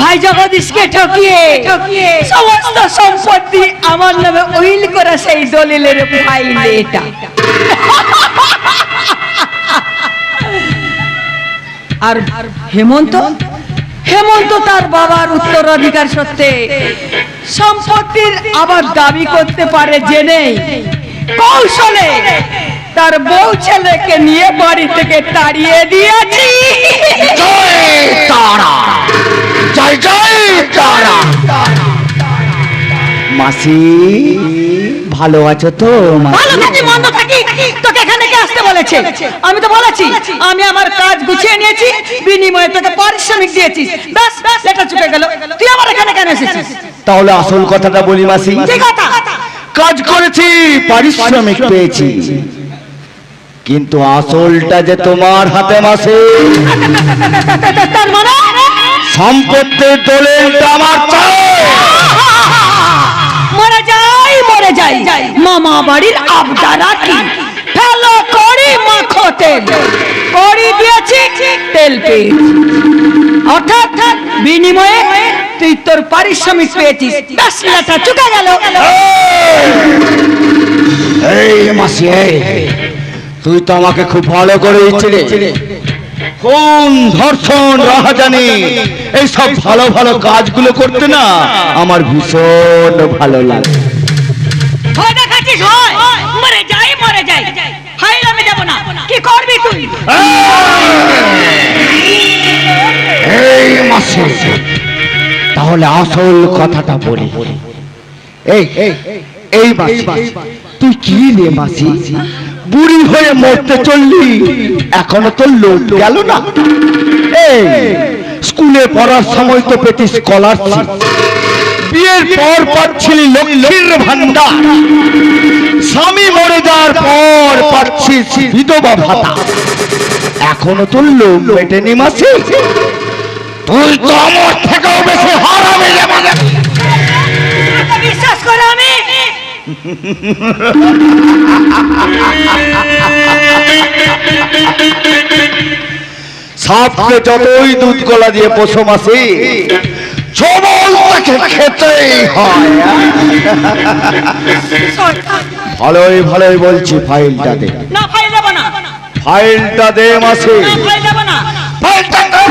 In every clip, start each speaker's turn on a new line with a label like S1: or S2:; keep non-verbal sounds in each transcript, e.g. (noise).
S1: ভাই জগদীশকে ঠকিয়ে ঠকিয়ে? সমস্ত সম্পত্তি আমার নামে উইল করা সেই দলিলের ফাইল এটা। আর হেমন্ত? হেমন্ত তার বাবার উত্তরাধিকার সত্ত্বে সম্পত্তির আবার দাবি করতে পারে জেনে কৌশলে তার বউ ছেলেকে নিয়ে বাড়ি থেকে তাড়িয়ে দিয়েছি।
S2: জয় তারা। জয় জয় তারা। মাসি ভালো আছো তো
S1: ভালো থাকি মন্দ থাকি। তোকে এখানে কে আসতে বলেছে? আমি তো বলেছি আমি আমার কাজ গুছিয়ে নিয়েছি বিনিময়ে তোকে পারিশ্রমিক দিয়েছি। ব্যাস এটা চুকে গেল। তুই আমার এখানে কেন এসেছিস?
S2: তাহলে আসল কথাটা বলি মাসি। কাজ করেছি পারিশ্রমিক পেয়েছি। কিন্তু আসলটা যে তোমার হাতে মাসে
S1: তার
S2: সম্পত্তির দলিলটা আমার চাই।
S1: মরে যাই মরে যাই। মামা বাড়ির আবদারা কি ফেলো করি মাখো তেল করি দিয়েছি তেল পেয়েছি। অর্থাৎ বিনিময়ে তুই তোর পারিশ্রমিক পেয়েছিস। লেটা চুকে গেল।
S2: এই মাসি এই। তুই তো আমাকে খুব ভালো করে দিচ্ছিলে। কোন ধর্ষণ রাহাজানি? এই সব ভালো ভালো কাজগুলো করতে না আমার ভীষণ ভালো লাগে।
S1: ভয় দেখাচ্ছিস হয় মরে যাই মরে যাই। হাই আমি দেব না। কি করবি তুই?
S2: এই মাসে। তাহলে আসল কথাটা বলি। এই এই তুই কি রে মাসি বুড়ি হয়ে মরতে চললি, এখনও তো লোক গেল না। স্কুলে পড়ার সময় তো পেতি স্কলারশিপ বিয়ের পর পাচ্ছিলি লক্ষ্মীর ভান্ডার স্বামী মরে যাওয়ার পর পাচ্ছিস বিধবা ভাতা। এখনও তোর লোক মেটেনি মাসি। তুই তো আমার থেকেও সাপকে যতই দুধ গলা দিয়ে পোষো মাসি ছবল তাকে খেতেই হয়। ভালোই ভালোই বলছি ফাইলটা দে।
S1: না ফাইল দেব না।
S2: ফাইলটা দে মাসি।
S1: না ফাইল দেব না।
S2: ফাইলটা দে।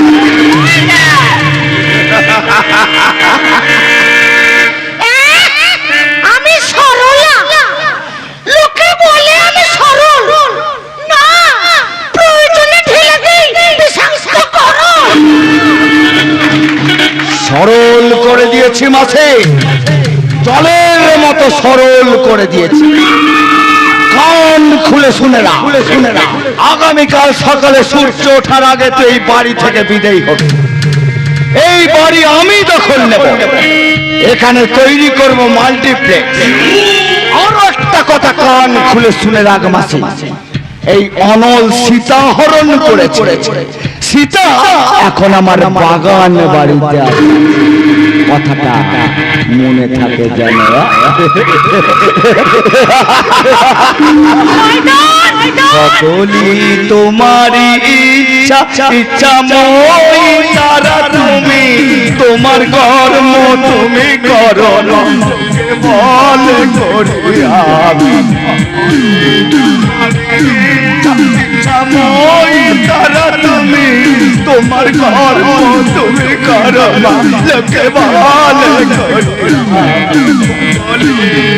S3: করে
S2: দিয়েছি জলের মতো সরল করে দিয়েছি। কান খুলে শুনে না খুলে শুনে না আগামীকাল সকালে সূর্য ওঠার আগে তো এই বাড়ি থেকে বিদেয় হবে। এই বাড়ি আমি দখল নেব। এখানে তৈরি করব মাল্টিপ্লেক্স। আরও একটা কথা কান খুলে শুনে রাখ মাসে এই অনল সীতা হরণ করেছে। সীতা এখন আমার বাগান বাড়িতে আছে। কথাটা মনে থাকে যেন। (laughs) সকলি তোমারই ইচ্ছা ইচ্ছা মই তারা তুমি। তোমার কর্ম তুমি করো। বল করি আমি। তোমার ঘর তুমি করো না। লোকে বল।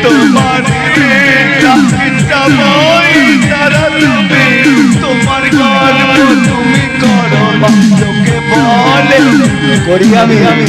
S2: তোমার তোমার ঘর তুমি করো না। করি আমি আমি